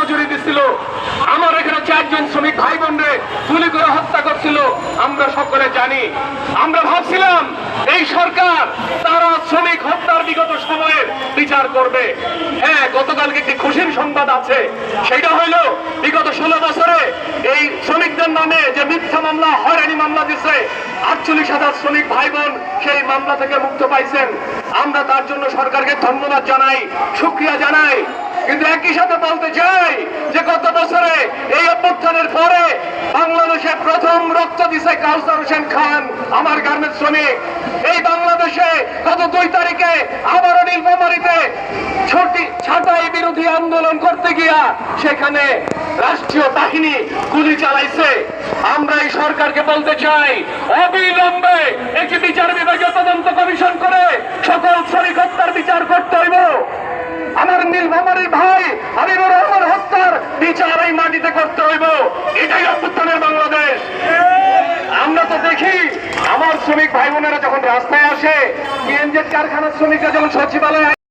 মজুরি দিছিল। আমার এখানে চারজন শ্রমিক ভাই বোনরে গুলি করে হত্যা করছিল। আমরা সকলে জানি। আমরা ভাবছিলাম, এই সরকার তারা শ্রমিক হত্যার বিগত সময়ের বিচার করবে। হ্যাঁ গতকালকে একটি খুশির সংবাদ আছে। সেটা হইল, বিগত ষোলো বছরে এই শ্রমিকদের নামে মিথ্যা মামলা, হয়রানি মামলা দিচ্ছে আটচল্লিশ হাজার শ্রমিক ভাই বোন সেই মামলা থেকে মুক্ত পাইছেন। আমরা তার জন্য সরকারকে ধন্যবাদ জানাই, সুক্রিয়া জানাই। কিন্তু একই সাথে বলতে চাই যে গত বছরে এই অভ্যুত্থানের পরে বাংলাদেশে প্রথম রক্ত দিছে কাউসার হোসেন খান, আমার গার্মেন্টস শ্রমিক। এই বাংলাদেশে গত দুই তারিখে আবারও নীলফামারীতে ছাঁটাই বিরোধী আন্দোলন করতে গিয়া সেখানে রাষ্ট্রীয় বাহিনী গুলি চালাইছে। আমরা এই সরকারকে বলতে চাই, অবিলম্বে একটি বিচার বিভাগীয় তদন্ত কমিশন করে সকল শ্রমিক হত্যার বিচার করতে হইব। আমার নীলফামারীর ভাই হাবিবুর রহমান হত্যার বিচার এই মাটিতে করতে হইব। এটাই অভ্যুত্থানের বাংলাদেশ। আমরা তো দেখি, আমার শ্রমিক ভাই বোনেরা যখন রাস্তায় আসে কিএনজেড কারখানার শ্রমিকরা যখন সচিবালয়ে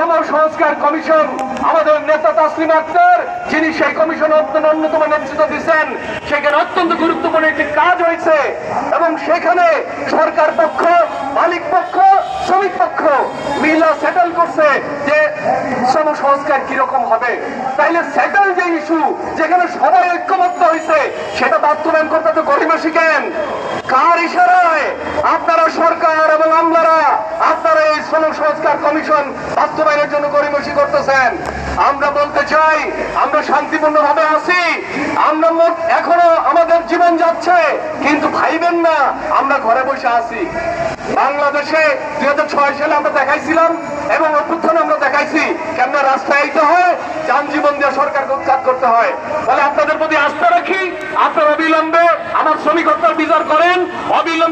শ্রম সংস্কার কমিশন, আমাদের নেতা তাসলিম আক্তার, যিনি সেই কমিশন অন্যতম নেতৃত্ব দিচ্ছেন, সেখানে অত্যন্ত গুরুত্বপূর্ণ একটি কাজ হয়েছে। এবং সেখানে সরকার পক্ষ, মালিক পক্ষ, শ্রমিক পক্ষ মিলা সেটেল করছে যে শ্রম সংস্কার কীরকম হবে। তাইলে সেটেল যে ইস্যু যেখানে সবাই ঐক্যবদ্ধ হয়েছে, সেটা বাস্তবায়ন করতে তো গরিমা শিখেন কার ইশারায় আপনারা সরকার এবং আমলারা আপনারা এই শ্রম সংস্কার কমিশন বাস্তবায়নের জন্য গরিমসি করতেছেন। আমরা বলতে চাই, আমরা শান্তিপূর্ণ ভাবে আছি। আমরা এখনও আমাদের জীবন যাচ্ছে, কিন্তু ভাইবেন না, আমরা ঘরে বসে আছি। বাংলাদেশে দুই হাজার ছয় সালে আমরা দেখাইছিলাম এবং অভ্যুত্থানে আমরা দেখাইছি কেন রাস্তায় আইতে হয় যান জীবন দিয়ে সরকার কাজ করতে হয়। তাহলে আপনাদের প্রতি আস্থা রাখি, আপনারা অবিলম্বে আমার শ্রমিক হত্যার বিচার করেন, অবিলম্বে